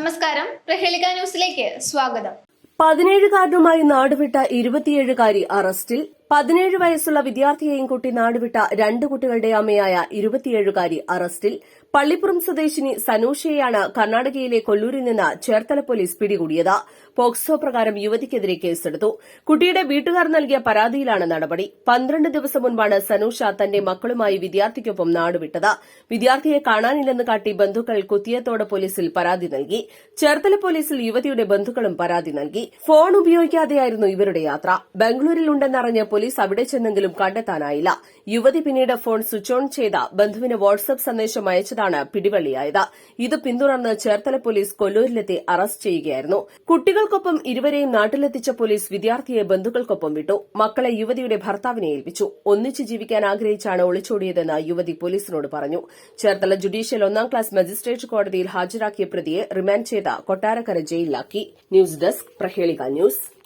നമസ്കാരം. പ്രഹേളിക ന്യൂസിലേക്ക് സ്വാഗതം. പതിനേഴുകാരനുമായി നാടുവിട്ട ഇരുപത്തിയേഴുകാരി അറസ്റ്റിൽ പതിനേഴ് വയസ്സുള്ള വിദ്യാർത്ഥിയെയും കുട്ടി നാടുവിട്ട രണ്ട് കുട്ടികളുടെ അമ്മയായ ഇരുപത്തിയേഴുകാരി അറസ്റ്റിൽ പള്ളിപ്പുറം സ്വദേശിനി സനൂഷയെയാണ് കർണാടകയിലെ കൊല്ലൂരിൽ നിന്ന് ചേർത്തല പോലീസ് പിടികൂടിയത്. പോക്സോ പ്രകാരം യുവതിക്കെതിരെ കേസെടുത്തു. കുട്ടിയുടെ വീട്ടുകാർ നൽകിയ പരാതിയിലാണ് നടപടി. പന്ത്രണ്ട് ദിവസം മുൻപാണ് സനൂഷ തന്റെ മക്കളുമായി വിദ്യാർത്ഥിക്കൊപ്പം നാടുവിട്ടത്. വിദ്യാർത്ഥിയെ കാണാനില്ലെന്ന് കാട്ടി ബന്ധുക്കൾ കുത്തിയത്തോട് പോലീസിൽ പരാതി നൽകി. ചേർത്തല പോലീസിൽ യുവതിയുടെ ബന്ധുക്കളും പരാതി നൽകി. ഫോൺ ഉപയോഗിക്കാതെയായിരുന്നു ഇവരുടെ യാത്ര. ബംഗളൂരിൽ ഉണ്ടെന്നറിഞ്ഞ് പോലീസ് അവിടെ ചെന്നെങ്കിലും കണ്ടെത്താനായില്ല. യുവതി പിന്നീട് ഫോൺ സ്വിച്ച് ഓൺ ചെയ്ത ബന്ധുവിന് വാട്സ്ആപ്പ് സന്ദേശം അയച്ചതാണ് പിടിവള്ളിയായത്. ഇത് പിന്തുടർന്ന് ചേർത്തല പോലീസ് കൊല്ലൂരിലെത്തി അറസ്റ്റ് ചെയ്യുകയായിരുന്നു. കുട്ടികൾക്കൊപ്പം ഇരുവരെയും നാട്ടിലെത്തിച്ച പോലീസ് വിദ്യാർത്ഥിയെ ബന്ധുക്കൾക്കൊപ്പം വിട്ടു. മക്കളെ യുവതിയുടെ ഭർത്താവിനെ ഏൽപ്പിച്ചു. ഒന്നിച്ച് ജീവിക്കാൻ ആഗ്രഹിച്ചാണ് ഒളിച്ചോടിയതെന്ന് യുവതി പോലീസിനോട് പറഞ്ഞു. ചേർത്തല ജുഡീഷ്യൽ ഒന്നാം ക്ലാസ് മജിസ്ട്രേറ്റ് കോടതിയിൽ ഹാജരാക്കിയ പ്രതിയെ റിമാൻഡ് ചെയ്ത Kottarakkara ജയിലിലാക്കി. News desk Prahelika news.